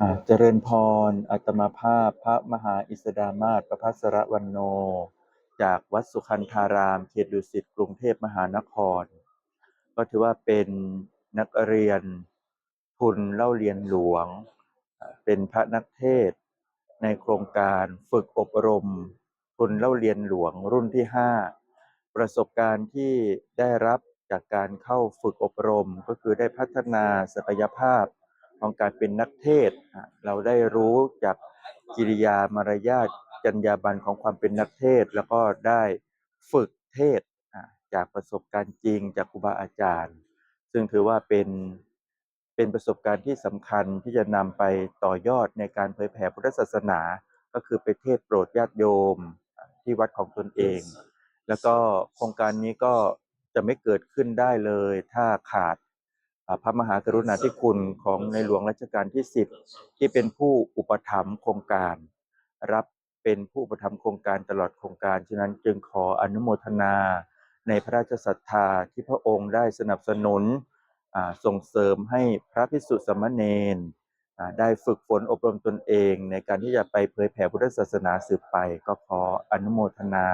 อาเจริญพร อัตมาภาพ พระมหาอิสดามาศประภัสรวันโน จากวัดสุขันธาราม เขตดุสิต กรุงเทพมหานคร ก็ถือว่าเป็นนักเรียนทุนเล่าเรียนหลวง เป็นพระนักเทศ ในโครงการฝึกอบรม ทุนเล่าเรียนหลวงรุ่นที่ 5 ประสบการณ์ที่ได้รับจากการเข้าฝึกอบรมก็คือได้พัฒนาศักยภาพ ของการเป็นนักเทศ เราได้รู้จากกิริยามารยาทจรรยาบรรณของความเป็นนักเทศ แล้วก็ได้ฝึกเทศจากประสบการณ์จริงจากครูบาอาจารย์ ซึ่งถือว่าเป็นเป็นประสบการณ์ที่สำคัญที่จะนำไปต่อยอดในการเผยแผ่พุทธศาสนา ก็คือไปเทศโปรดญาติโยมที่วัดของตนเอง แล้วก็โครงการนี้ก็จะไม่เกิดขึ้นได้เลย ถ้าขาด พระมหากรุณาธิคุณของในหลวงรัชกาลที่ 10 ที่เป็นผู้อุปถัมภ์โครงการ รับเป็นผู้อุปถัมภ์โครงการตลอดโครงการ ฉะนั้นจึงขออนุโมทนาในพระราชศรัทธาที่พระองค์ได้สนับสนุนอ่าส่งเสริมให้พระภิกษุสามเณรอ่าได้ฝึกฝนอบรมตนเองในการที่จะไปเผยแผ่พุทธศาสนาสืบไป ก็ขออนุโมทนา